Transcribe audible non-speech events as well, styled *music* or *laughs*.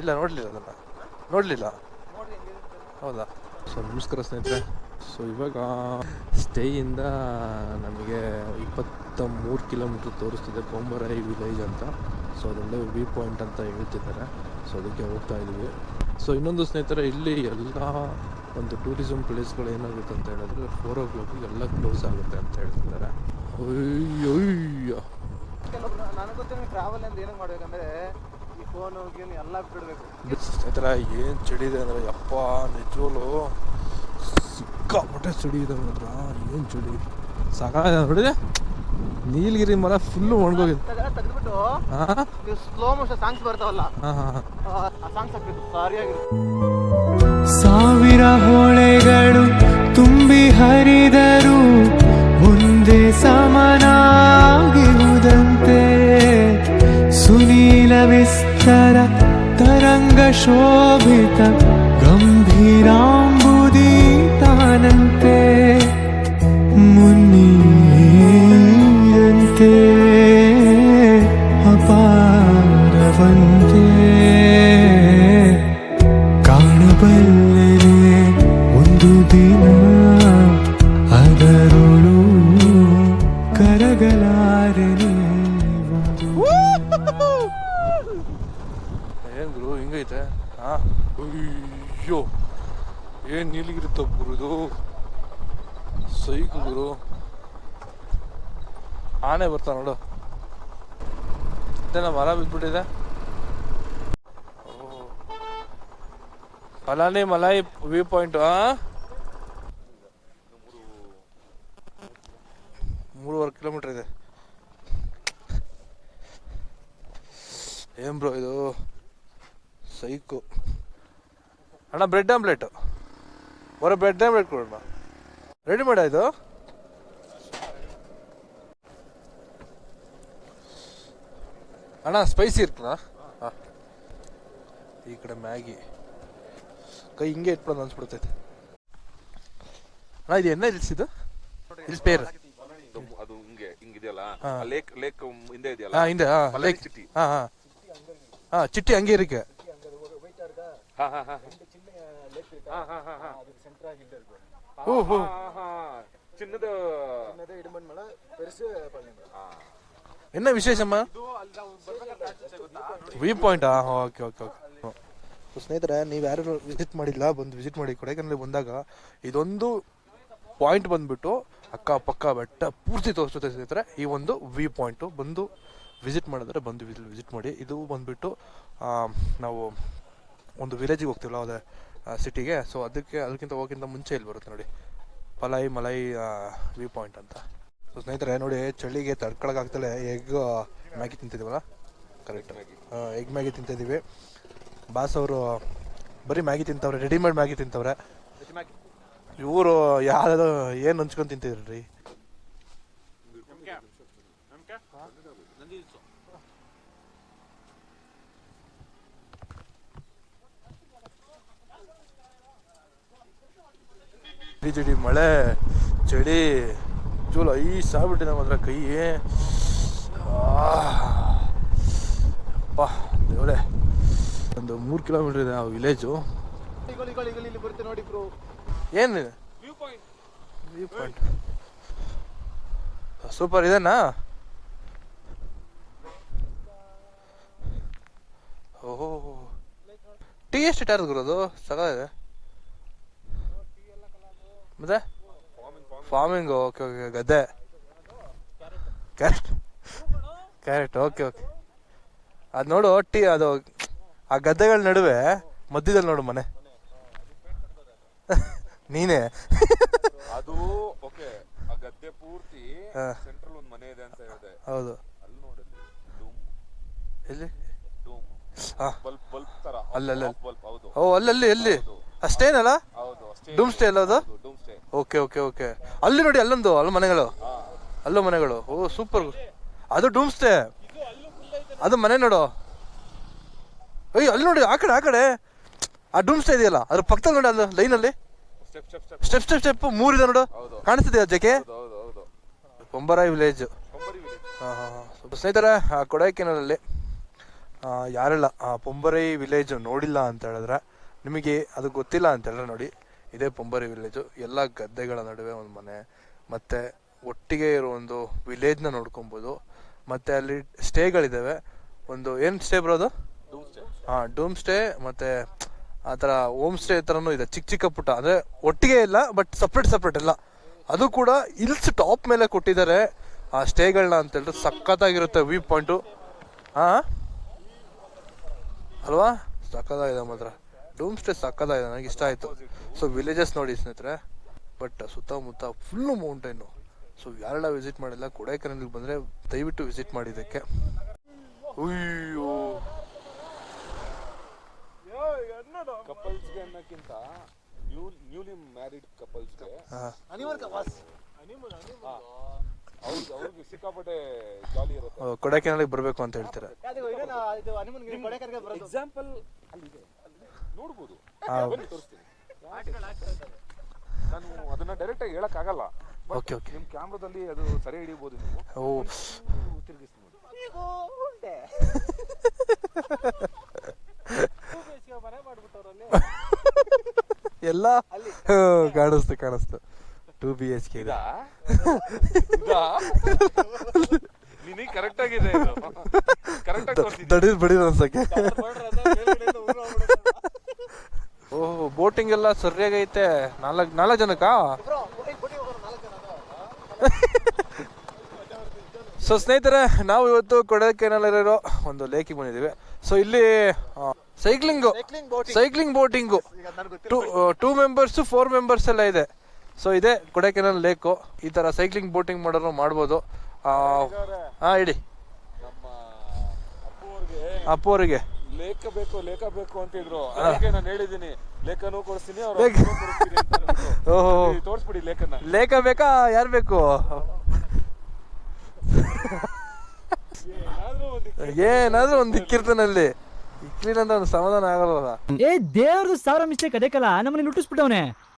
ಇಲ್ಲ ನೋಡಲಿಲ್ಲ ಅದನ್ನು. ನೋಡಲಿಲ್ಲ. ಹೌದಾ? ಸೊ ನಮಸ್ಕಾರ ಸ್ನೇಹಿತರೆ. ಸೊ ಇವಾಗ ಸ್ಟೇಯಿಂದ ನಮಗೆ ಇಪ್ಪತ್ತ ಮೂರು ಕಿಲೋಮೀಟ್ರ್ ತೋರಿಸ್ತಿದೆ ಬೊಂಬರಾಯಿ ವಿಲೇಜ್ ಅಂತ. ಸೊ ಅದೊಂದು ವ್ಯೂ ಪಾಯಿಂಟ್ ಅಂತ ಹೇಳ್ತಿದ್ದಾರೆ. ಸೊ ಅದಕ್ಕೆ ಹೋಗ್ತಾ ಇದ್ದೀವಿ. ಸೊ ಇನ್ನೊಂದು ಸ್ನೇಹಿತರೆ ಇಲ್ಲಿ ಎಲ್ಲ ಒಂದು ಟೂರಿಸಮ್ ಪ್ಲೇಸ್ಗಳು ಏನಾಗುತ್ತೆ ಅಂತ ಹೇಳಿದ್ರೆ ಫೋರ್ ಓ ಕ್ಲಾಕಿಗೆ ಎಲ್ಲ ಕ್ಲೋಸ್ ಆಗುತ್ತೆ ಅಂತ ಹೇಳ್ತಿದ್ದಾರೆ. ಅಯ್ಯೋ ಕೆಲವೊಬ್ರು ನನಗೆ ಗೊತ್ತಿರೋ ಟ್ರಾವೆಲ್ ಅಂದ್ರೆ ಏನಕ್ಕೆ ಮಾಡ್ಬೇಕಂದ್ರೆ ಫೋನು ಗೀನು ಎಲ್ಲ ಬಿಡಬೇಕು. ಸ್ನೇಹಿತರ ಏನು ಚಳಿ ಇದೆ ಅಂದರೆ ಯಪ್ಪ ನಿಜವಲು ಸಿಕ್ಕಾಪಟ್ಟೆ ಚಳಿ ಇದೆ ಮಾತ್ರ ಏನು ಚಳಿ ಸಾಕ ನೋಡಿದೆ ನೀಲಗಿರಿ ಮರ ಫುಲ್ಲು ಒಣಗೋಗಿದೆ. ತೆಗೆದ್ಬಿಟ್ಟು ನೀವು ಸ್ಲೋ ಮೋಷನ್ ಸಾಂಗ್ಸ್ ಬರ್ತಾವಲ್ಲ? ಆ ಸಾಂಗ್ಸ್ ಹಾಕ್ಬೇಕು. ಸರಿಯಾಗಿರುತ್ತೆ ಸಾವಿರ ಹೊಳೆಗಳು ತುಂಬಿ ಹರಿದರು শোভিতা ನೀಲಗಿರಿ ತಪ್ಪು ಗುರು ಇದು ಸೈಕು ಗುರು. ಆನೆ ಬರ್ತಾ ನೋಡು. ಇದೆಲ್ಲ ಮರ ಬಿದ್ಬಿಟ್ಟಿದೆ. ಮಲಾನಿ ಮಲಾಯಿ, ವ್ಯೂ ಪಾಯಿಂಟ್ ಮೂರುವರೆ ಕಿಲೋಮೀಟರ್ ಇದೆ. ಏನ್ ಬ್ರೋ ಇದು? ಸೈಕು. ಅಣ್ಣ, ಬ್ರೆಡ್ ಆಮ್ಲೆಟ್. ಹೊರ ಬೆಡ್ ಟೈಮ್ ರೆಡಿ ಮಾಡಿ ಇದು? ಅಣ್ಣ ಸ್ಪೈಸಿ ಇರ್ತದ? ಈ ಕಡೆ ಮ್ಯಾಗಿ. ಕೈ ಹಿಂಗೆ ಇಟ್ಬಿಡೋದು ಅನ್ಸ್ಬಿಡ್ತೈತೆ. ಅಣ್ಣ ಇದು ಎಣ್ಣೆ ಇಲ್ಸಿದ್ದು ಇಲ್ಲಿ ಸ್ಪೇರ್ ಅದು ಅದು ಹಿಂಗೆ ಹಿಂಗಿದೆಯಲ್ಲ ಹಾ. ಲೇಕ್ ಲೇಕ್ ಹಿಂದೆ ಇದೆಯಲ್ಲ? ಹಾಂ ಹಿಂದೆ ಹಾಂ ಲೇಕ್ ಲೈಕ್. ಚಿಟ್ಟಿ. ಹಾಂ ಹಾಂ. ಹಾಂ ಚಿಟ್ಟಿ ಹಂಗೆ ಇರಕ್ಕೆ ಹಾಂ ಹಾಂ ಹಾ. ಹಾ ಹಾ ಹಾ ಹಾ ಹೋ ಹೋ ಹಾ, ಹಾ. ಚಿನ್ನದ என்ன ವಿಶೇಷಮ್ಮ ವ್ಯೂ ಪಾಯಿಂಟಾ ಓಕೆ ಓಕೆ ಓಕೆ ಸ್ನೇಹಿತರೆ ನೀವು ಯಾರು ವಿಸಿಟ್ ಮಾಡಿಲ್ಲ ಬಂದು ವಿಸಿಟ್ ಮಾಡಿ ಕೊಡೈಕನಲ್ಲಿ ಬಂದಾಗ ಇದೊಂದು ಪಾಯಿಂಟ್ ಬಂದ್ಬಿಟ್ಟು ಅಕ್ಕಪಕ್ಕ ಬೆಟ್ಟ ಪೂರ್ತಿ ತೋರಿಸುತ್ತೆ ಸ್ನೇಹಿತರೆ ಈ ಒಂದು ವ್ಯೂ ಪಾಯಿಂಟು ಬಂದು ವಿಸಿಟ್ ಮಾಡಿದ್ರೆ ಬಂದು ವಿಸಿಟ್ ಮಾಡಿ ಇದು ಬಂದ್ಬಿಟ್ಟು ಆ, ನಾವು ಒಂದು ವಿಲೇಜಿಗೆ ಹೋಗ್ತೀವಲ್ಲ ಅದೇ ಸಿಟಿಗೆ ಸೊ ಅದಕ್ಕೆ, ಅದಕ್ಕಿಂತ ಹೋಗಿಂತ ಮುಂಚೆ ಇಲ್ಲಿ ಬರುತ್ತೆ ನೋಡಿ. ಪಲಾಯಿ ಮಲಾಯಿ ವ್ಯೂ ಪಾಯಿಂಟ್ ಅಂತ. ಸೊ ಸ್ನೇಹಿತರೆ, ನೋಡಿ, ಚಳಿಗೆ ತಡ್ಕೊಳಕ್ಕಾಗ್ತಲೇ ಎಗ್ ಮ್ಯಾಗಿ ತಿಂತಿದ್ದೀವಲ್ಲ ಕರೆಕ್ಟ್ ಎಗ್ ಮ್ಯಾಗಿ ತಿಂತಿದ್ದೀವಿ ಬಾಸ್ ಅವರು, ಬರೀ ಮ್ಯಾಗಿ ತಿಂತವ್ರೆ ರೆಡಿಮೇಡ್ ಮ್ಯಾಗಿ ತಿಂತವ್ರೆ. ಇವರು ಯಾರು ಏನು ಹಂಚ್ಕೊಂಡು ತಿಂತಿದ್ರಿ? ಜಿಡಿ ಮಳೆ, ಚಳಿ, ಚೂಲ ಈ ನಮ್ಮ ಹತ್ರ ಕೈ. ಅಪ್ಪ ದೇವರೇ. ಒಂದು ಮೂರು ಕಿಲೋಮೀಟರ್ ಇದೆ ಆ ವಿಲೇಜು. ಏನು ಸೂಪರ್, ಇದೆನಾ? ಓಹೋ. ಟೀ ಎಷ್ಟು ಇಟ್ಟಾರ ಗುರು ಸಗದಿದೆ ಮತ್ತೆ? ಫಾರ್ಮಿಂಗ್ ಓಕೆ ಓಕೆ ಗದ್ದೆ. ಕ್ಯಾರೆಟ್ ಕ್ಯಾರೆಟ್ ಓಕೆ ಓಕೆ ಅದು ನೋಡು ಒಟ್ಟಿ ಅದು ಆ ಗದ್ದೆಗಳ ನಡುವೆ ಮಧ್ಯದಲ್ಲಿ ನೋಡು ಮನೆ. *laughs* ನೀನೇ. ಅದು ಓಕೆ ಆ ಗದ್ದೆ ಪೂರ್ತಿ ಸೆಂಟ್ರಲ್ ಒಂದು ಮನೆ ಇದೆ ಅಂತ ಹೇಳಿದೆ. ಹೌದು. ಅಲ್ಲಿ ನೋಡಿ ಡೂಮ್ ಎಲ್ಲಿ? ಡೂಮ್ ಹಾ. ಬಲ್ಬ್ ಬಲ್ಬ್ ತರ ಅಲ್ಲಲ್ಲ. ಬಲ್ಬ್ ಹೌದು. ಓ ಅಲ್ಲಲ್ಲಿ ಎಲ್ಲಿ? ಅಷ್ಟೇನಲ್ಲ? ಹೌದು ಅಷ್ಟೇ. ಡೂಮ್ ಸ್ಟೇ ಅಲ್ಲ ಅದು? ಓಕೆ ಓಕೆ ಓಕೆ ಅಲ್ಲಿ ನೋಡಿ ಅಲ್ಲೊಂದು ಅಲ್ಲ ಮನೆಗಳು. ಅಲ್ಲೂ ಮನೆಗಳು. ಓ ಸೂಪರ್ ಅದು ಡೂಮ್ ಸ್ಟೇ ಅದು ಮನೆ ನೋಡು. ಅಯ್ಯೋ ಅಲ್ಲಿ ನೋಡಿ ಆ ಕಡೆ ಆ ಕಡೆ. ಆ ಡೂಮ್ ಸ್ಟೇ ಇದೆಯಲ್ಲ ಅದ್ರ ಪಕ್ಕದಲ್ಲಿ ನೋಡಿ ಅಲ್ಲಿ. ಲೈನಲ್ಲಿ ಸ್ಟೆಪ್ ಸ್ಟೆಪ್ ಸ್ಟೆಪ್ ಮೂರಿದೆ ನೋಡು. ಕಾಣಿಸ್ತಿದೆ ಕಾಣಿಸ್ತಿದೆಯಾ ಹೌದು ಕೊಂಬರಾಯಿ ವಿಲೇಜ್. ಹಾಂ ಹಾಂ ಹಾಂ. ಸ್ನೇಹಿತರೆ ಆ, ಯಾರೆಲ್ಲ ಪೊಂಬರೈ ವಿಲೇಜ್ ನೋಡಿಲ್ಲ ಅಂತ ಹೇಳಿದ್ರೆ ನಿಮಗೆ ಅದು ಗೊತ್ತಿಲ್ಲ ಅಂತ ಹೇಳಿದ್ರೆ ನೋಡಿ. ಇದೇ ಪೊಂಬರಿ ವಿಲೇಜು ಎಲ್ಲ ಗದ್ದೆಗಳ ನಡುವೆ ಒಂದು ಮನೆ. ಮತ್ತೆ ಒಟ್ಟಿಗೆ ಇರೋ ಒಂದು ವಿಲೇಜ್ನ ನೋಡ್ಕೊಬೋದು. ಮತ್ತೆ ಅಲ್ಲಿ ಸ್ಟೇಗಳಿದ್ದಾವೆ ಒಂದು ಏನು ಸ್ಟೇ ಬರೋದು ಹಾಂ ಡೂಮ್ ಸ್ಟೇ ಮತ್ತು ಆ ಥರ ಹೋಮ್ ಸ್ಟೇ ಥರನೂ ಇದೆ. ಚಿಕ್ಕ ಚಿಕ್ಕ ಪುಟ್ಟ. ಅಂದರೆ ಒಟ್ಟಿಗೆ ಇಲ್ಲ ಬಟ್ ಸಪ್ರೇಟ್ ಸಪ್ರೇಟ್ ಇಲ್ಲ ಅದು ಕೂಡ ಇಲ್ಸ್ ಟಾಪ್ ಮೇಲೆ ಕೊಟ್ಟಿದ್ದಾರೆ. ಆ ಸ್ಟೇಗಳನ್ನ ಅಂತ ಹೇಳಿದ್ರೆ ಸಖತ್ತಾಗಿರುತ್ತೆ ವ್ಯೂ ಪಾಯಿಂಟು ಹಾಂ ಅಲ್ವಾ? ಸಖತ್ತಾಗಿದೆ ಮಾತ್ರ. ಡೂಮ್ ಸ್ಟೇ ಸಕ್ಕದಾಗಿದೆ ನನಗೆ ಇಷ್ಟ ಆಯಿತು. ಸೊ ವಿಲೇಜಸ್ ನೋಡಿ ಸ್ನೇಹಿತರೆ. ಬಟ್ ಸುತ್ತಮುತ್ತ ಫುಲ್ಲು ಮೌಂಟೈನು ಸೊ ಯಾರೆಲ್ಲ ವಿಸಿಟ್ ಮಾಡಿಲ್ಲ ಕೊಡೈಕೆನಾಲ್ಗೆ ಬಂದರೆ ದಯವಿಟ್ಟು ವಿಸಿಟ್ ಮಾಡಿದ್ದಕ್ಕೆ ಅಯ್ಯೋ. ಕಪಲ್ಸ್ಗೆ ಅನ್ನೋಕ್ಕಿಂತ ನ್ಯೂ ನ್ಯೂಲಿ ಮ್ಯಾರಿಡ್ ಕಪಲ್ಸ್ಗೆ ಕೊಡೈಕೆನಾಲಿಗೆ ಬರಬೇಕು ಅಂತ ಹೇಳ್ತೀರಾ? ಎಕ್ಸಾಂಪಲ್ ಅಲ್ಲಿದೆ ನೋಡ್ಬೋದು. ಬನ್ನಿ ತೋರಿಸ್ತೀನಿ. ನಾನು ಅದನ್ನ ಡೈರೆಕ್ಟ್ ಆಗಿ ಹೇಳಕ್ ಆಗಲ್ಲ ಓಕೆ ಓಕೆ. ನಿಮ್ ಕ್ಯಾಮ್ರಾದಲ್ಲಿ ಅದು ಸರಿ ಹಿಡಿಬೋದು ನೀವು. ಓ. ತಿರುಗಿಸಿ ನೋಡಿ. *laughs* ಎಲ್ಲ ಕಾಣಿಸ್ತು ಕಾಣಿಸ್ತು. ಟೂ ಬಿ ಎಚ್ ಕೆ ಇದೆ? ಇದಾ? ನಿನಗೆ ಕರೆಕ್ಟ್ ಆಗಿದೆ ಕರೆಕ್ಟ್ *laughs* ಆಗಿ ತೋರಿಸಿದ್ದೆ ದಡಿದ್ ಬಡಿದ್ ಅನ್ಸಕ್ಕೆ ಓಹ್ ಬೋಟಿಂಗ್ ಎಲ್ಲ ಸರಿಯಾಗೈತೆ ನಾಲ್ಕು ನಾಲ್ಕು ಜನಕ್ಕ? ಸೊ *laughs* ಸ್ನೇಹಿತರೆ ನಾವು ಇವತ್ತು ಕೊಡಕೆನಲ್ಲಿರೋ ಒಂದು ಲೇಕಿಗೆ ಬಂದಿದ್ದೀವಿ. ಸೊ ಇಲ್ಲಿ cycling. Cycling boating two two members four members ಎಲ್ಲ ಇದೆ. ಸೊ ಇದೆ ಕೊಡಕೆನಲ್ ಲೇಕು. ಈ ಥರ ಸೈಕ್ಲಿಂಗ್ ಬೋಟಿಂಗ್ ಮಾಡೋರು ಮಾಡ್ಬೋದು. ಹಾ ಇಡಿ. ಅಪ್ಪು ಅವರಿಗೆ. ಲೇಖ ಬೇಕು ಲೇಖ ಬೇಕು ಅಂತಿದ್ರು. ಅದಕ್ಕೆ ನಾನು ಹೇಳಿದ್ದೀನಿ ಲೇಖನೂ ಕೊಡಿಸ್ತೀನಿ ಅವ್ರ ತೋರಿಸ್ಬಿಡಿ ಲೇಖನ. ಲೇಖ ಬೇಕಾ ಯಾರು ಬೇಕು? ಏನಾದ್ರು ಒಂದು ಇಕ್ಕಿರ್ತನಲ್ಲಿ. ಇಕ್ಲಿಲ್ಲ ಅಂತ ಒಂದು ಸಮಾಧಾನ ಆಗಲ್ಲ ಏ ದೇವ್ರದ್ದು ಸಾವಿರ ಮಿಸ್ಟೇಕ್ ಅದೇ ಕಲ. ನಮ್ಮನ್ನ ಲುಟ್ಟಿಸ್ಬಿಟ್ಟವನೆ.